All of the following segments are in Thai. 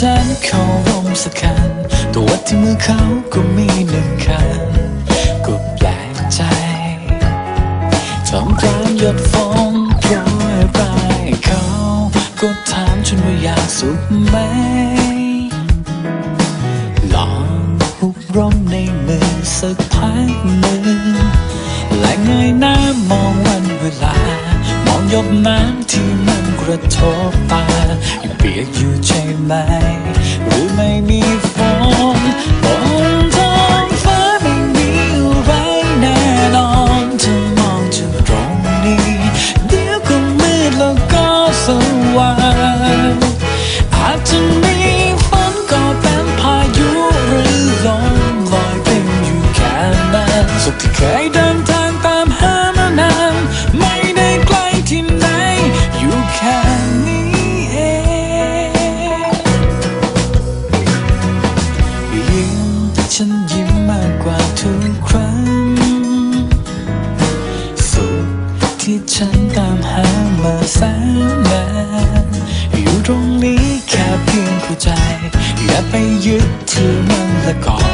ฉันเขาร่มสักคันตัววัดที่มือเขาก็มีหนึ่งคันก็แปลกใจทำกลางหยดฝนโปรยปลายเขาก็ถามฉันว่าอยากสุขไหม ลองหุบร่มในมือสักพักหนึ่งและเงยหน้ามองวันเวลา มองหยดน้ำที่มันกระทบตา ยังเปียกอยู่ใช่ไหมหรือไม่มีฝนบนท้องฟ้าไม่มีอะไรแน่นอนเธอมองจากตรงนี้ เดี๋ยวก็มืดแล้วก็สว่าง ยึดถือ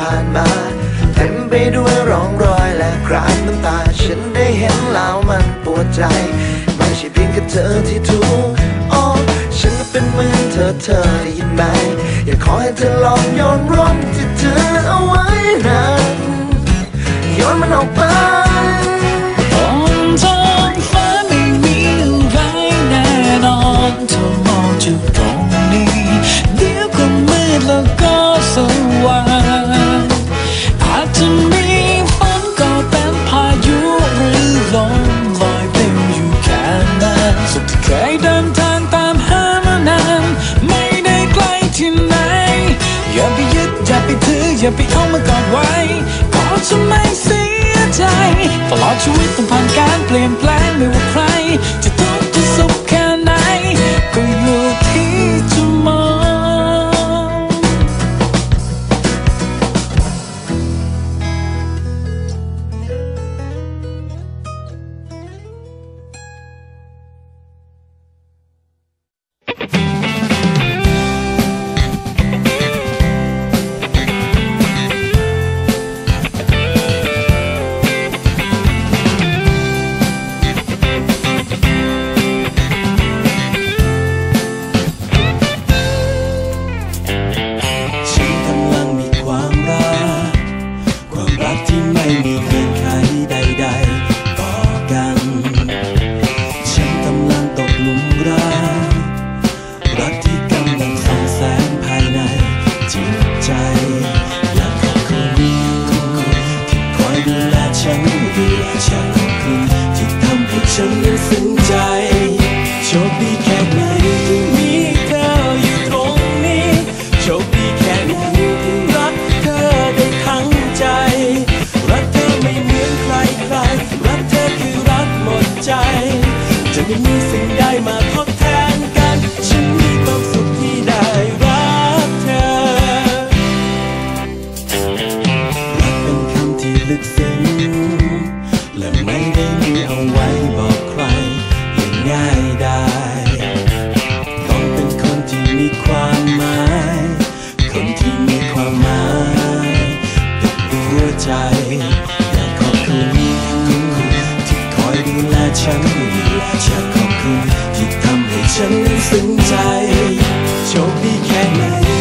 ผ่านมาเต็มไปด้วยร่องรอยและคราบน้ำตา ฉันได้เห็นแล้วมันปวดใจ ไม่ใช่เพียงแค่เธอที่ถูกโอ้ฉันก็เป็นเหมือนเธอเธอได้ยินไหม อยากขอให้เธอลองโยนร่มที่เธอเอาไว้นั้นโยนมันออกไป เคยเดินทางตามหามานาน ไม่ได้ไกลที่ไหน อย่าไปยึดอย่าไปถืออย่าไปเอามากอดไว้ก็จะไม่เสียใจ ตลอดชีวิตต้องผ่านการเปลี่ยนแปลง โชคดีแค่ไหนที่มีเธออยู่ตรงนี้โชคดีแค่ไหนที่รักเธอได้ทั้งใจ รักเธอไม่เหมือนใครรักเธอคือรักหมดใจ จะไม่มีสิ่งใดมา ใจ อยากขอบคุณที่คอยดูแลฉันอยากขอบคุณที่ทำให้ฉันซึ้งใจ โชคดีแค่ไหน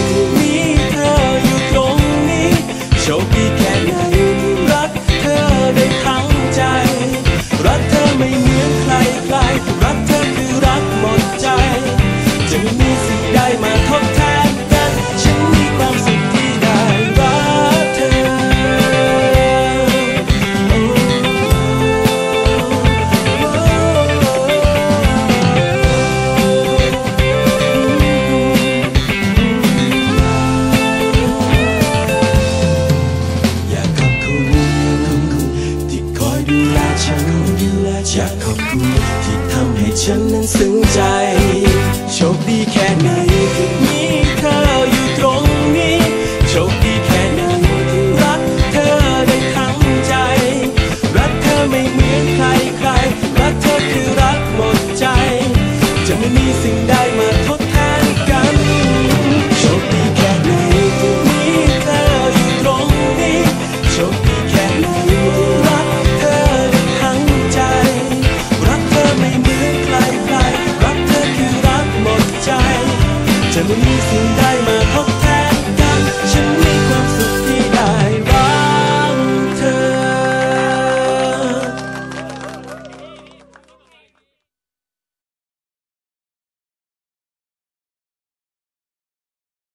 ให้ฉันนั้นซึ้งใจ โชคดีแค่ไหน จะไม่มีสิ่งใดมาเบ